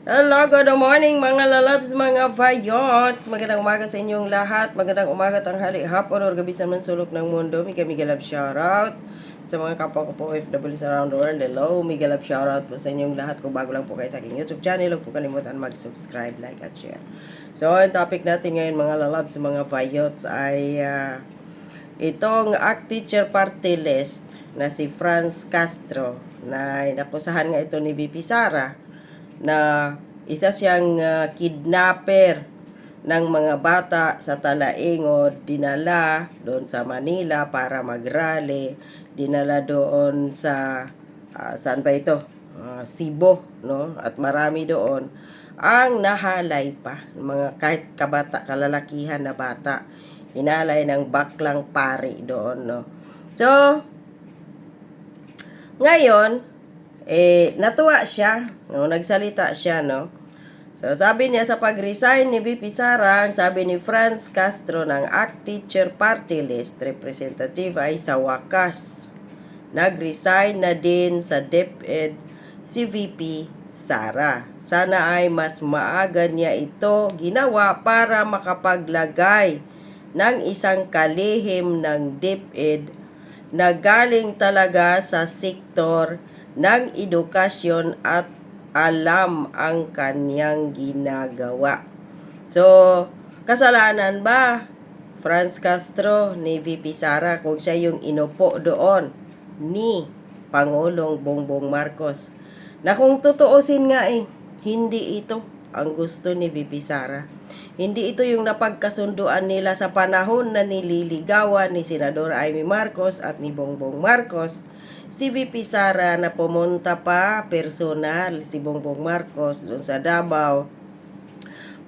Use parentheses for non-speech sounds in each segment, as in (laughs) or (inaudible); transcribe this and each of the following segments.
Hello, good morning mga lalabs, mga vayots. Magandang umaga sa inyong lahat. Magandang umaga, tanghali, hapon, or gabi sa man sulok ng mundo. Mika Love shoutout sa mga kapwa ko po OFWs around the world. Hello, Love shoutout po sa inyong lahat. Kung bago lang po kayo sa aking YouTube channel, huwag po kalimutan mag-subscribe, like, at share. So, ang topic natin ngayon mga lalabs, mga vayots ay ah, itong ACT Teacher Party List na si Franz Castro na inakusahan nga ito ni BP Sara na isa siyang ah, kidnapper ng mga bata sa Talaingod, dinala doon sa Manila para magrally, dinala doon sa ah, saan ba ito? Ah, Cebu, no? At marami doon ang nahalay pa mga kahit kabata, kalalakihan na bata. Inalay ng baklang pari doon, no? So, ngayon, eh, natuwa siya, no? Nagsalita siya, no? So, sabi niya sa pag-resign ni BP Sara, ang sabi ni Franz Castro ng ACT Teacher Party List representative ay sa wakas. Nag-resign na din sa DepEd si VP Sara. Sana ay mas maaga niya ito ginawa para makapaglagay ng isang kalihim ng DepEd na galing talaga sa sektor ng edukasyon at alam ang kanyang ginagawa. So, kasalanan ba Franz Castro ni VP Sara kung siya yung inupo doon ni Pangulong Bongbong Marcos? Na kung tutuusin nga eh, hindi ito ang gusto ni VP Sara. Hindi ito yung napagkasunduan nila sa panahon na nililigawan ni Senador Amy Marcos at ni Bongbong Marcos si VP Sara na pumunta pa personal si Bongbong Marcos doon sa Davao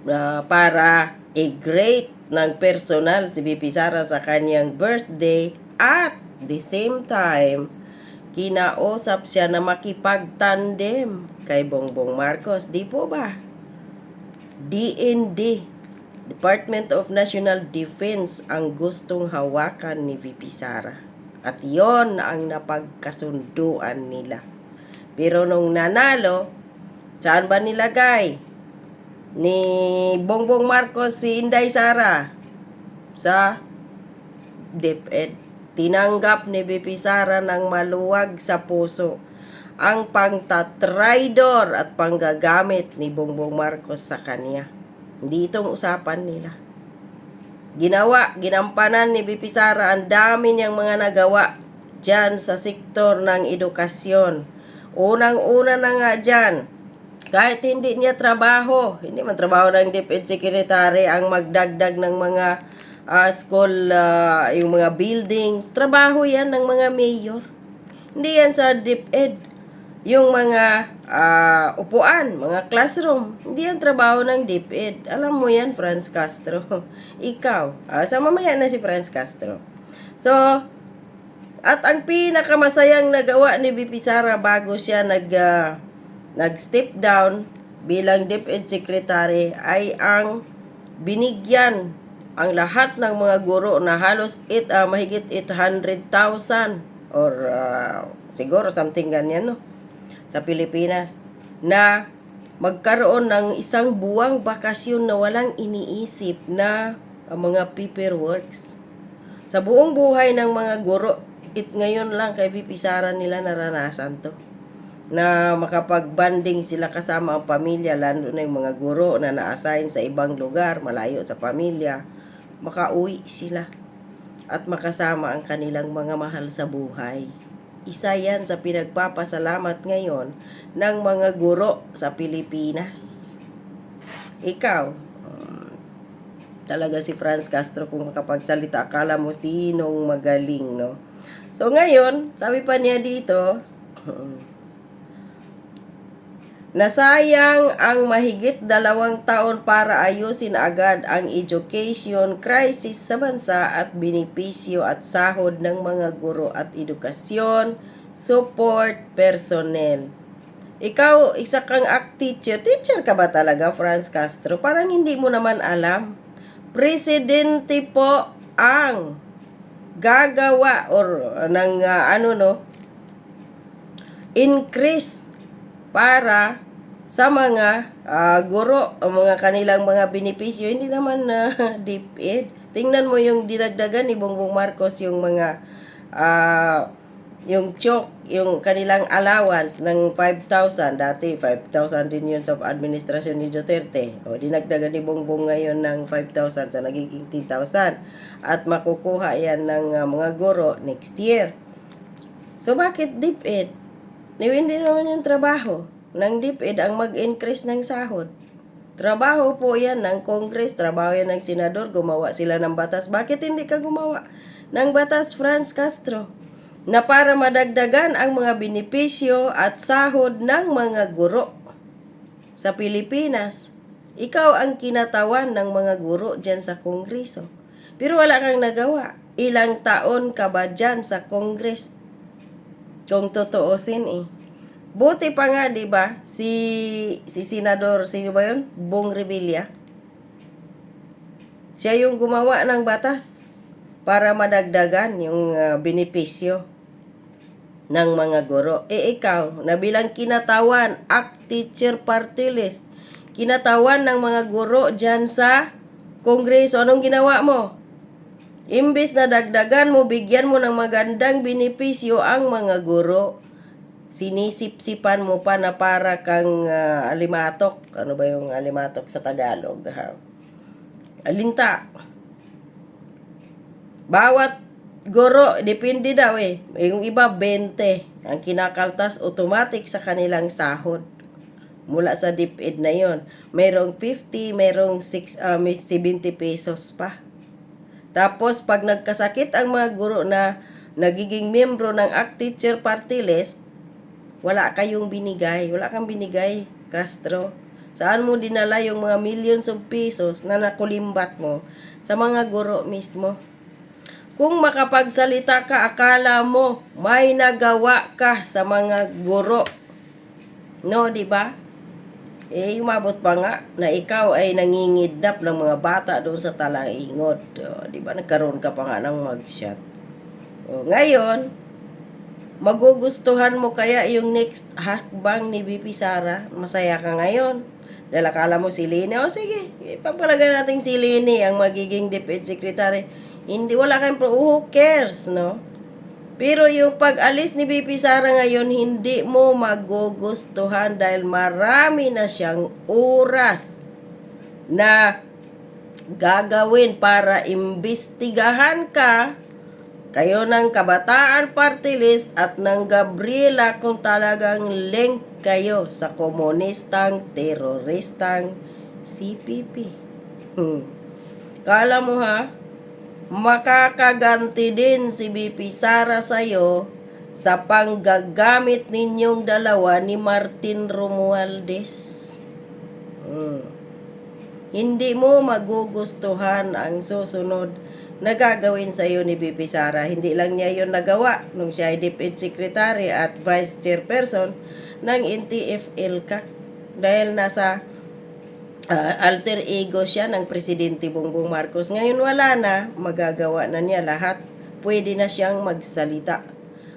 na para i-great ng personal si VP Sara sa kanyang birthday at the same time kinausap siya na makipagtandem kay Bongbong Marcos. Di po ba? DND, Department of National Defense ang gustong hawakan ni VP Sara. At yon ang napagkasunduan nila. Pero nung nanalo, saan ba nilagay? Ni Bongbong Marcos si Inday Sara sa DepEd. Tinanggap ni BP Sara ng maluwag sa puso ang pangtatraidor at panggagamit ni Bongbong Marcos sa kanya. Hindi itong usapan nila. Ginawa, ginampanan ni BP Sara ang dami niyang mga nagawa dyan sa sektor ng edukasyon. Unang-una na nga dyan, kahit hindi niya trabaho, hindi man trabaho ng DepEd Secretary ang magdagdag ng mga ah, school, ah, yung mga buildings, trabaho yan ng mga mayor. Hindi yan sa DepEd. Yung mga ah, upuan, mga classroom, hindi yan trabaho ng DepEd. Alam mo yan, Franz Castro. (laughs) Ikaw. Ah, sa mamaya na si Franz Castro. So, at ang pinakamasayang nagawa ni BP Sara bago siya nag, ah, nag-step down bilang DepEd Secretary ay ang binigyan ang lahat ng mga guro na halos it, ah, mahigit 800,000 or ah, siguro something ganyan no sa Pilipinas na magkaroon ng isang buwang bakasyon na walang iniisip na ang mga paperworks. Sa buong buhay ng mga guro, it ngayon lang kay VP Sara nila naranasan to. Na makapag-banding sila kasama ang pamilya, lalo na yung mga guro na na-assign sa ibang lugar, malayo sa pamilya, makauwi sila at makasama ang kanilang mga mahal sa buhay. Isa yan sa pinagpapasalamat ngayon ng mga guro sa Pilipinas. Ikaw, um, talaga si Franz Castro kung makapagsalita, akala mo sinong magaling, no? So ngayon, sabi pa niya dito, (clears throat) Nasayang ang mahigit dalawang taon para ayusin agad ang education crisis sa bansa at binipisyo at sahod ng mga guro at edukasyon, support personnel. Ikaw, isa kang act teacher. Teacher ka ba talaga, Franz Castro? Parang hindi mo naman alam. Presidente po ang gagawa or uh, ng uh, ano no increase para sa mga ah, guro, ang mga kanilang mga benepisyo, hindi naman (laughs) na DepEd. Tingnan mo yung dinagdagan ni Bongbong Marcos yung mga ah, yung chok, yung kanilang allowance ng 5,000. Dati, 5,000 din yun sa administrasyon ni Duterte. O, dinagdagan ni Bongbong ngayon ng 5,000 sa nagiging 10,000. At makukuha yan ng ah, mga guro next year. So, bakit DepEd? Hindi naman yung trabaho ng DepEd ang mag-increase ng sahod. Trabaho po yan ng Congress, trabaho yan ng Senador, gumawa sila ng batas. Bakit hindi ka gumawa ng batas, Franz Castro? Na para madagdagan ang mga benepisyo at sahod ng mga guro sa Pilipinas. Ikaw ang kinatawan ng mga guro dyan sa Kongreso. Pero wala kang nagawa. Ilang taon ka ba dyan sa Congress? Kung totoosin eh. Buti pa nga, di ba, si, si Senador, sino ba yun? Bong Revilla. Siya yung gumawa ng batas para madagdagan yung ah, benepisyo ng mga guro. E ikaw, na bilang kinatawan, act teacher party list, kinatawan ng mga guro dyan sa kongreso, anong ginawa mo? Imbis na dagdagan mo, bigyan mo ng magandang benepisyo ang mga guro. Sinisip-sipan mo pa na para kang ah, alimatok. Ano ba yung alimatok sa Tagalog? Ha? Alinta. Bawat guro, depende daw eh. Yung iba, 20. Ang kinakaltas, automatic sa kanilang sahod. Mula sa DepEd na yon Mayroong 50, mayroong 6, ah, may 70 pesos pa. Tapos, pag nagkasakit ang mga guro na nagiging membro ng ACT Teacher Party List, wala kayong binigay. Wala kang binigay, Castro. Saan mo dinala yung mga millions of pesos na nakulimbat mo sa mga guro mismo? Kung makapagsalita ka, akala mo may nagawa ka sa mga guro. No, di ba? Eh, umabot pa nga na ikaw ay nangingidnap ng mga bata doon sa talaingod. O, di ba? Nagkaroon ka pa nga ng mugshot. O, ngayon, magugustuhan mo kaya yung next hakbang ni BP Sara? Masaya ka ngayon. Dahil akala mo si Lini, o sige, ipapalagay natin si Lini ang magiging DepEd Secretary. Hindi, wala kayong pro, who cares, no? Pero yung pag-alis ni BP Sara ngayon, hindi mo magugustuhan dahil marami na siyang oras na gagawin para imbestigahan ka kayo ng Kabataan Party List at ng Gabriela kung talagang link kayo sa komunistang, teroristang CPP. Hmm. Kala mo ha, makakaganti din si BP Sara sa'yo sa panggagamit ninyong dalawa ni Martin Romualdez. Hmm. Hindi mo magugustuhan ang susunod na gagawin sa iyo ni BP Sara. Hindi lang niya yon nagawa nung siya ay DepEd Secretary at Vice Chairperson ng NTF-ELCAC dahil nasa ah, alter ego siya ng Presidente Bongbong Marcos. Ngayon wala na, magagawa na niya lahat. Pwede na siyang magsalita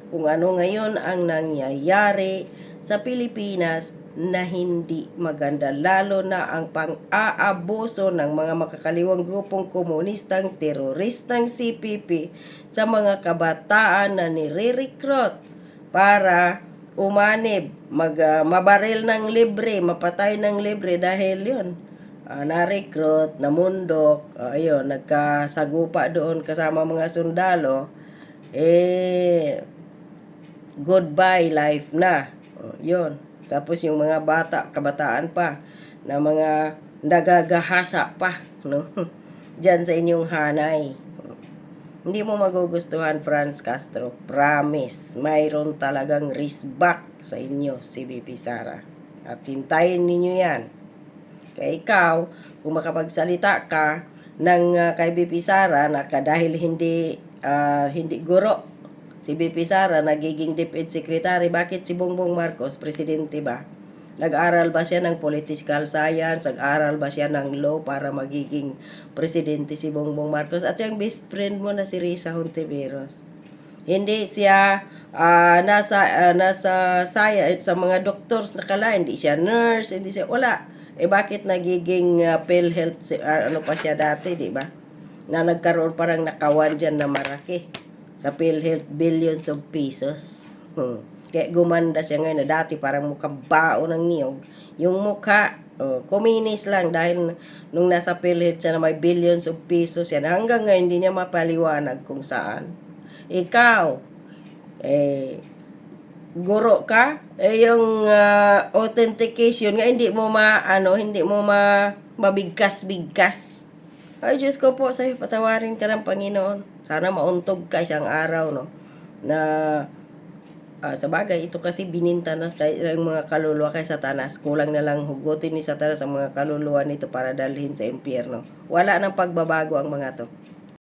kung ano ngayon ang nangyayari sa Pilipinas na hindi maganda lalo na ang pang-aabuso ng mga makakaliwang grupong komunistang teroristang CPP sa mga kabataan na nire-recruit para umanib, mag, ah, mabaril ng libre, mapatay ng libre dahil yun, ah, na-recruit, namundok, ah, ayun, nagkasagupa doon kasama mga sundalo, eh, goodbye life na. Oh, yun. Tapos yung mga bata, kabataan pa, na mga nagagahasa pa, no? (laughs) Diyan sa inyong hanay. Hindi mo magugustuhan, Franz Castro. Promise, mayroon talagang back sa inyo, si BP Sara. At hintayin ninyo yan. Kaya ikaw, kung makapagsalita ka ng uh, kay BP Sara na dahil hindi ah, hindi guro si BP Sara nagiging DepEd Secretary, bakit si Bongbong Marcos, presidente ba? Nag-aral ba siya ng political science? Nag-aral ba siya ng law para magiging presidente si Bongbong Marcos? At yung best friend mo na si Risa Hontiveros. Hindi siya ah, nasa ah, nasa saya sa mga doctors nakala hindi siya nurse hindi siya wala eh bakit nagiging ah, PhilHealth si- ah, ano pa siya dati di ba na nagkaroon parang nakawan dyan na maraki sa PhilHealth billions of pesos hmm. Kaya gumanda siya ngayon na dati parang mukhang bao ng niyog. Yung mukha oh, kuminis lang dahil nung nasa PhilHealth siya na may billions of pesos yan hanggang ngayon hindi niya mapaliwanag kung saan. Ikaw eh guro ka? Eh yung ah, authentication nga hindi mo ma ano hindi mo ma mabigkas-bigkas. Ay Diyos ko po sa'yo patawarin ka ng Panginoon. Sana mauntog ka isang araw no na ah, sa bagay ito kasi bininta na kay ng mga kaluluwa kay Satanas kulang na lang hugutin ni Satanas ang mga kaluluwa nito para dalhin sa impyerno. Wala nang pagbabago ang mga to